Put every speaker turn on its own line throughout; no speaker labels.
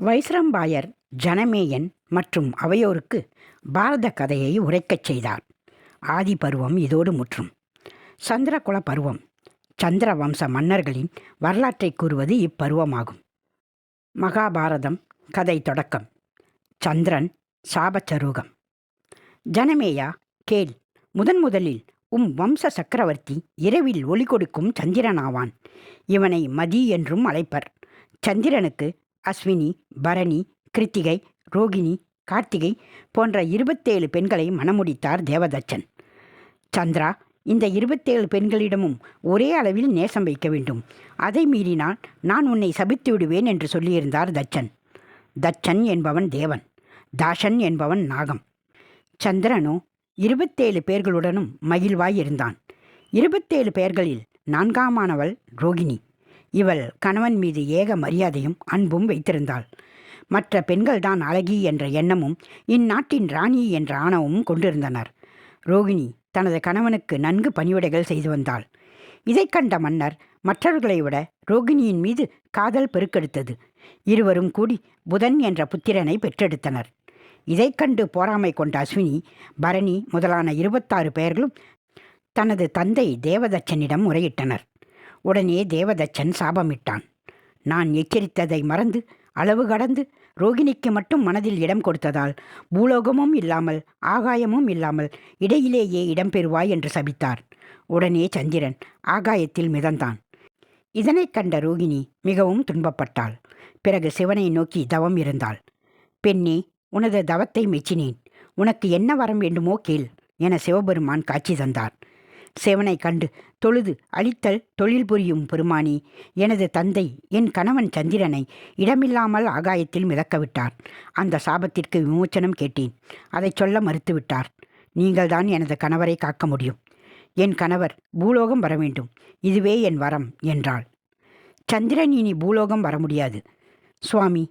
வைஸ்ரம்பாயர் ஜனமேயன் மற்றும் அவையோருக்கு பாரத கதையை உரைக்கச் செய்தார். ஆதி பருவம் இதோடு முற்றும். சந்திரகுல பருவம் சந்திர வம்ச மன்னர்களின் வரலாற்றை கூறுவது இப்பருவமாகும். மகாபாரதம் கதை தொடக்கம். சந்திரன் சாபச்சரூகம். ஜனமேயா கேள் முதன் முதலில் உம் வம்ச சக்கரவர்த்தி இரவில் ஒளி கொடுக்கும் சந்திரனாவான். இவனை மதி என்றும் அழைப்பர். சந்திரனுக்கு அஸ்வினி பரணி கிருத்திகை ரோகிணி கார்த்திகை போன்ற இருபத்தேழு பெண்களை மணமுடித்தார் தேவதச்சன். சந்திரா இந்த இருபத்தேழு பெண்களிடமும் ஒரே அளவில் நேசம் வைக்க வேண்டும். அதை மீறினால் நான் உன்னை சபித்து விடுவேன் என்று சொல்லியிருந்தார் தச்சன். தச்சன் என்பவன் தேவன் தாஷன் என்பவன் நாகம். சந்திரனோ இருபத்தேழு பேர்களுடனும் மகிழ்வாய் இருந்தான். இருபத்தேழு பேர்களில் நான்காமானவள் ரோகிணி. இவள் கணவன் மீது ஏக மரியாதையும் அன்பும் வைத்திருந்தாள். மற்ற பெண்கள்தான் அழகி என்ற எண்ணமும் இந்நாட்டின் ராணி என்ற ஆணவமும் கொண்டிருந்தனர். ரோகிணி தனது கணவனுக்கு நன்கு பணிவிடைகள் செய்து வந்தாள். இதை கண்ட மன்னர் மற்றவர்களை விட ரோகிணியின் மீது காதல் பெருக்கெடுத்தது. இருவரும் கூடி புதன் என்ற புத்திரனை பெற்றெடுத்தனர். இதை கண்டு போராமை கொண்ட அஸ்வினி பரணி முதலான இருபத்தாறு பெயர்களும் தனது தந்தை தேவதச்சனிடம் முறையிட்டனர். உடனே தேவதச்சன் சாபமிட்டான். நான் எச்சரித்ததை மறந்து அளவு கடந்து ரோகிணிக்கு மட்டும் மனதில் இடம் கொடுத்ததால் பூலோகமும் இல்லாமல் ஆகாயமும் இல்லாமல் இடையிலேயே இடம்பெறுவாய் என்று சபித்தார். உடனே சந்திரன் ஆகாயத்தில் மிதந்தான். இதனைக் கண்ட ரோகிணி மிகவும் துன்பப்பட்டாள். பிறகு சிவனை நோக்கி தவம் இருந்தாள். பெண்ணே உனது தவத்தை மெச்சினேன். உனக்கு என்ன வரம் வேண்டுமோ கேள் என சிவபெருமான் காட்சி தந்தார். சிவனை கண்டு தொழுது அழித்தல் தொழில் புரியும் பெருமானி எனது தந்தை என் கணவன் சந்திரனை இடமில்லாமல் ஆகாயத்தில் மிதக்கவிட்டார் அந்த சாபத்திற்கு விமோச்சனம் கேட்டேன். அதை சொல்ல மறுத்துவிட்டார். நீங்கள்தான் எனது கணவரை காக்க முடியும். என் கணவர் பூலோகம் வர வேண்டும். இதுவே என் வரம் என்றாள். சந்திரன் இனி பூலோகம் வர முடியாது. சுவாமி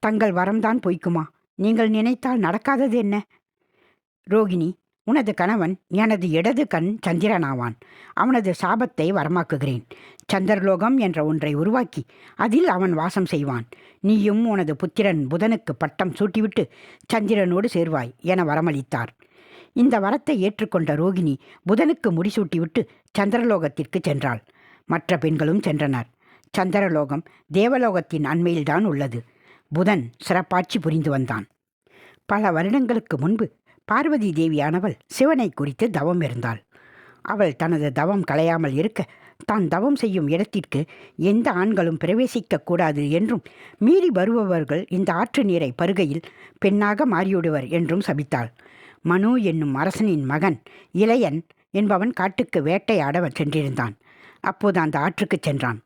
தங்கள் வரம்தான் பொய்க்குமா? நீங்கள் நினைத்தால் நடக்காதது என்ன? ரோகிணி உனது கணவன் எனது இடது கண் சந்திரனாவான். அவனது சாபத்தை வரமாக்குகிறேன். சந்திரலோகம் என்ற ஒன்றை உருவாக்கி அதில் அவன் வாசம் செய்வான். நீயும் உனது புத்திரன் புதனுக்கு பட்டம் சூட்டிவிட்டு சந்திரனோடு சேர்வாய் என வரமளித்தார். இந்த வரத்தை ஏற்றுக்கொண்ட ரோகிணி புதனுக்கு முடிசூட்டிவிட்டு சந்திரலோகத்திற்கு சென்றாள். மற்ற பெண்களும் சென்றனர். சந்திரலோகம் தேவலோகத்தின் அண்மையில்தான் உள்ளது. புதன் சிறப்பாட்சி புரிந்து வந்தான். பல வருடங்களுக்கு முன்பு பார்வதி தேவியானவள் சிவனை குறித்து தவம் இருந்தாள். அவள் தனது தவம் களையாமல் இருக்க தான் தவம் செய்யும் இடத்திற்கு எந்த ஆண்களும் பிரவேசிக்கக்கூடாது என்றும் மீறி வருபவர்கள் இந்த ஆற்று நீரை பருகையில் பெண்ணாக மாறிவிடுவர் என்றும் சபித்தாள். மனு என்னும் அரசனின் மகன் இளையன் என்பவன் காட்டுக்கு வேட்டையாட சென்றிருந்தான். அப்போது அந்த ஆற்றுக்கு சென்றான்.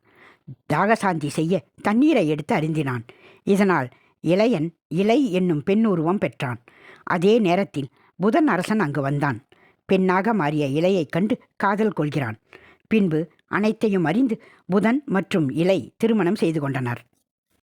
தாகசாந்தி செய்ய தண்ணீரை எடுத்து அருந்தினான். இதனால் இளையன் இலை என்னும் பெண் உருவம் பெற்றான். அதே நேரத்தில் புதன் அரசன் அங்கு வந்தான். பெண்ணாக மாறிய இலையைக் கண்டு காதல் கொள்கிறான். பின்பு அனைத்தையும் அறிந்து புதன் மற்றும் இலை திருமணம் செய்து கொண்டனர்.